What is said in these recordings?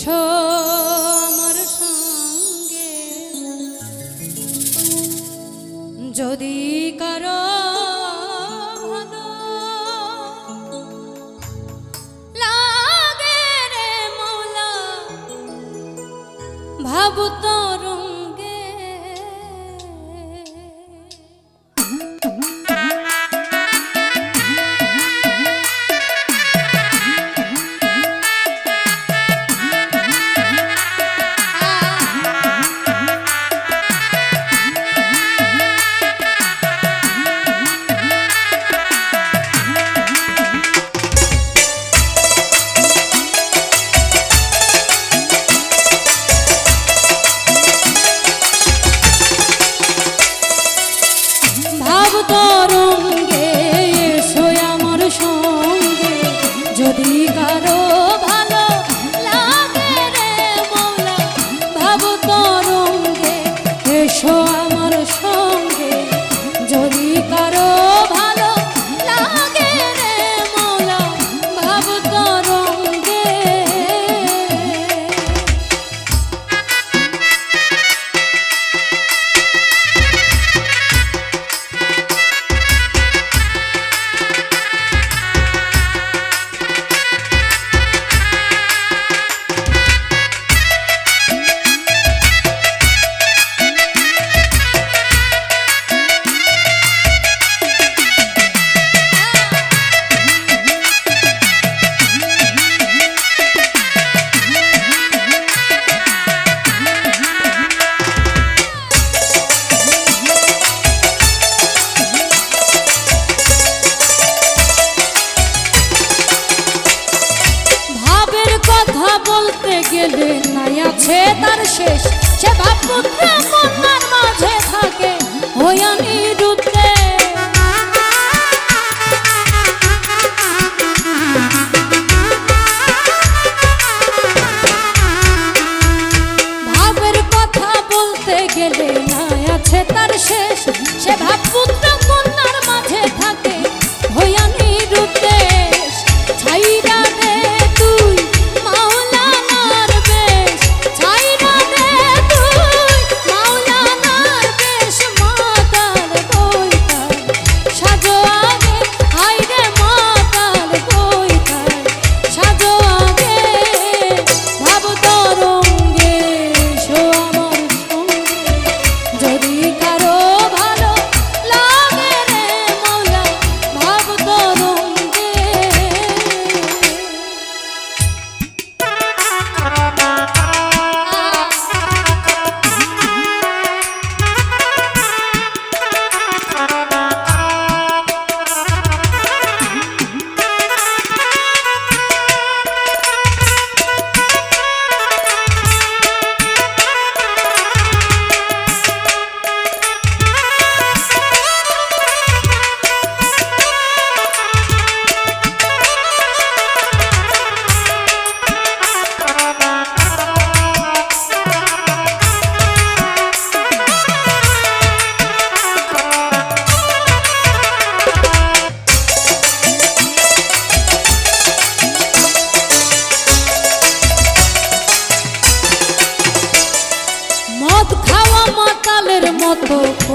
এসো আমার সঙ্গে। যদি কারও লাগে রে মৌলা বলতে গেলে নাই আছে তার শেষ। সে ভাব মাঝে থাকে। ওই আমি নিরুদ্ধ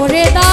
Moreta.